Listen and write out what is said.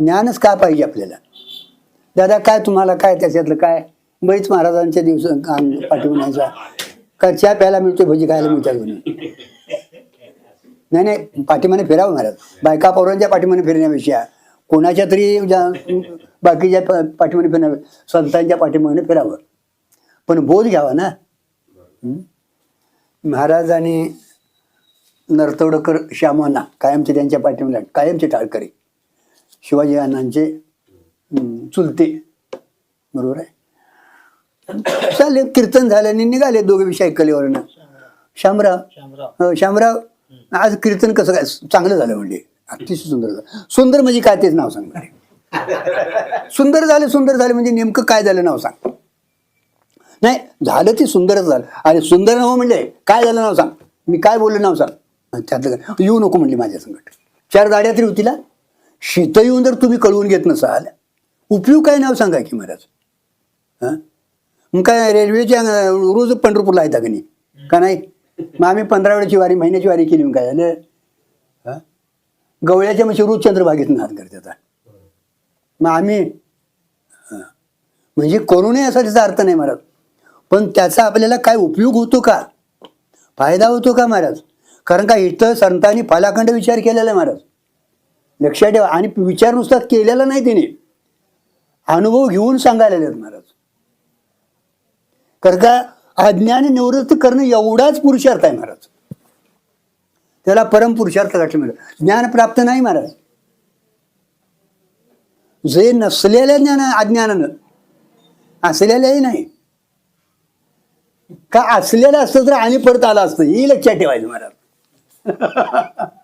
ज्ञानच का पाहिजे आपल्याला? दादा काय तुम्हाला काय त्याच्यातलं काय? बैच महाराजांच्या दिवस पाठवण्याचा का चहा प्यायला मिळतो भजी खायला मिळतात नाही नाही पाठीमाने फिरावं महाराज. बायका पौरांच्या पाठीमाने फिरण्यापेक्षा. कोणाच्या तरी बाकीच्या पाठीमाने फिरण्या संतांच्या पाठीमाने फिरावं. पण बोध घ्यावा ना. महाराजांनी महाराज आणि नरतवडकर श्यामांना कायमचे त्यांच्या पाठीमागे कायमचे टाळकरी शिवाजी अण्णांचे चुलते. बरोबर आहे? चालेल कीर्तन झाल्याने निघाले दोघे विषय ऐकल्यावरनं. शामराव शामराव. आज कीर्तन कसं काय? चांगलं झालं म्हणजे. अतिशय सुंदर झालं. सुंदर म्हणजे काय तेच नाव सांगणार सुंदर झाले सुंदर झाले म्हणजे नेमकं काय झालं नाव सांग. नाही झालं ते सुंदरच झालं. अरे सुंदर नाव म्हणजे काय झालं नाव सांग. मी काय बोललो नाव सांग. त्यातलं? येऊ नको म्हणली माझ्या संकट चार गाड्या तरी होतीला शीत येऊन जर तुम्ही कळवून घेत नसाल उपयोग काय नाव सांगा की महाराज? हां? मग काय रेल्वेच्या रोज पंढरपूरला येता का नाही? का नाही? मग आम्ही पंधरा वेळेची वारी महिन्याची वारी केली मग काय झालं? हां? गवळ्याच्या म्हणजे रोज चंद्रभागेत हात करते आता. मग आम्ही म्हणजे करू नये असा त्याचा अर्थ नाही महाराज. पण त्याचा आपल्याला काय उपयोग होतो का? फायदा होतो का महाराज? कारण का इथं संतांनी फलाखंड विचार केलेला आहे महाराज. लक्षात ठेवा. आणि विचार नुसता केलेला नाही तिने. अनुभव घेऊन सांगायला आहेत महाराज. कारण का अज्ञान निवृत्त करणं एवढाच पुरुषार्थ आहे महाराज. त्याला परम पुरुषार्थ गाठलं मिळत ज्ञान प्राप्त नाही महाराज. जे नसलेल्या ज्ञान अज्ञानानं असलेल्याही नाही. का असलेलं असतं तर आणि परत आलं असतं ही लक्षात ठेवायचं महाराज.